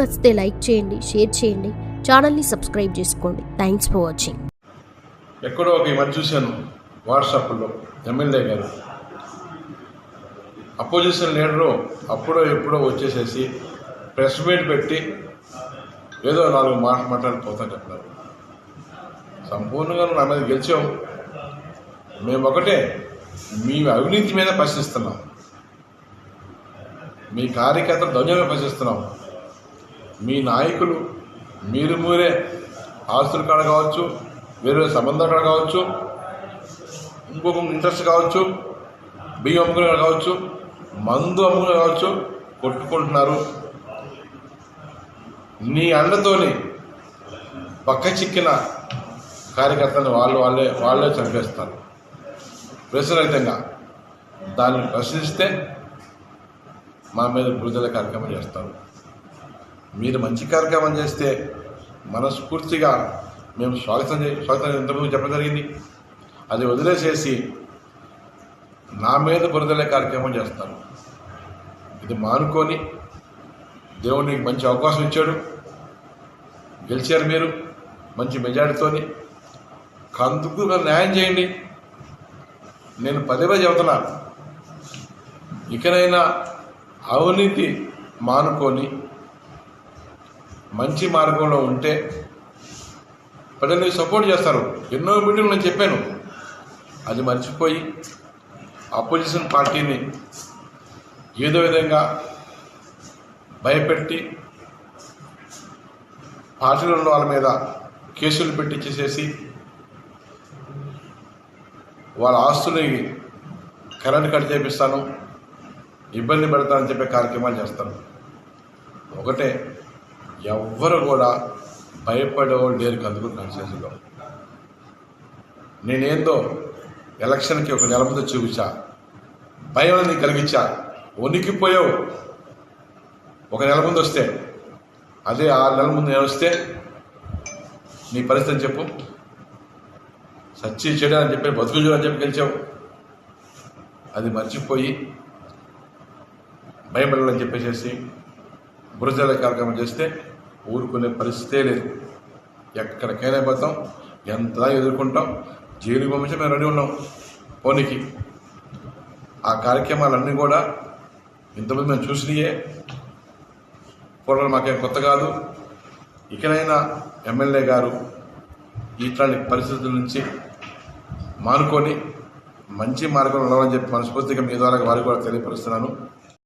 నచ్చితే లైక్ చేయండి షేర్ చేయండి. ఛానల్ని సబ్స్క్రైబ్ చేసుకోండి. థ్యాంక్స్ ఫర్ వాచింగ్ ఎక్కడో ఒక మధ్య చూశాను వాట్సాప్లో ఎమ్మెల్యే గారు. అపోజిషన్ లీడరు అప్పుడో ఎప్పుడో వచ్చేసేసి ప్రెస్ మీట్ పెట్టి ఏదో నాలుగు మాట మాట్లాడిపోతా చెప్పారు. సంపూర్ణంగా నా మీద గెలిచాం. మేము ఒకటే మీ అవినీతి మీద ప్రశ్నిస్తున్నాం. మీ కార్యకర్తలు దౌర్జన్యం ప్రశ్నిస్తున్నాం. మీ నాయకులు మీరు మీరే ఆస్తుల కాడ కావచ్చు వేరే సంబంధాల కాడ కావచ్చు ఇంకొక ఇంట్రెస్ట్ కావచ్చు బియ్యం అమ్ముకునే కావచ్చు మందు అమ్ముకునే కావచ్చు కొట్టుకుంటున్నారు. నీ అండతోని పక్క చిక్కిన కార్యకర్తలను వాళ్ళు వాళ్ళే వాళ్ళే చంపేస్తారు. ప్రశ్నరహితంగా దాన్ని ప్రశ్నిస్తే మా మీద బురదల కార్యక్రమం చేస్తారు. మీరు మంచి కార్యక్రమం చేస్తే మనస్ఫూర్తిగా మేము స్వాగతం చే- స్వాగతం ఇంతకుముందు చెప్పడం జరిగింది. అది వదిలేసేసి నా మీద బురదలే కార్యక్రమం చేస్తారు. ఇది మానుకొని దేవుడు నీకు మంచి అవకాశం ఇచ్చాడు. గెలిచారు మీరు మంచి మెజారిటీతోని. కందుకు మీరు న్యాయం చేయండి. నేను పదే పదే చెబుతున్నా ఇకనైనా అవినీతి మానుకొని మంచి మార్గంలో ఉంటే ప్రజలు సపోర్ట్ చేస్తారు. ఎన్నో మీటింగ్లు నేను చెప్పాను. అది మర్చిపోయి అపోజిషన్ పార్టీని ఏదో విధంగా భయపెట్టి పార్టీలో ఉన్న వాళ్ళ మీద కేసులు పెట్టించేసేసి వాళ్ళ ఆస్తుని కరెంట్ కట్ చేపిస్తాను ఇబ్బంది పెడతానని చెప్పే కార్యక్రమాలు చేస్తాను. ఒకటే ఎవ్వరు కూడా భయపడేవాళ్ళు లేరు కందుకు కాన్స్టిట్యూన్సీలో నేనేందో ఎలక్షన్కి ఒక నెల ముందు చూపించా. భయం నీకు కలిగించా. వణికిపోయావు. ఒక నెల ముందు వస్తే అదే ఆరు నెలల ముందు నేను వస్తే నీ పరిస్థితి చెప్పు. సచ్చి చెడు అని చెప్పి బతుకు చూడని చెప్పి గెలిచావు. అది మర్చిపోయి భయపడాలని చెప్పేసేసి బురజల కార్యక్రమం చేస్తే ఊరుకునే పరిస్థితే లేదు. ఎక్కడికైనా పోతాం ఎంత ఎదుర్కొంటాం జైలు పంపించి మేము రెడీ ఉన్నాం. పోనీకి. ఆ కార్యక్రమాలన్నీ కూడా ఇంతమంది మేము చూసినాయే. పూర్వం మాకేం కొత్త కాదు. ఇకనైనా ఎమ్మెల్యే గారు ఇట్లాంటి పరిస్థితుల నుంచి మానుకొని మంచి మార్గంలో నడవాలని చెప్పి మనస్ఫూర్తిగా మీ ద్వారా వారికి కూడా తెలియపరుస్తున్నాను.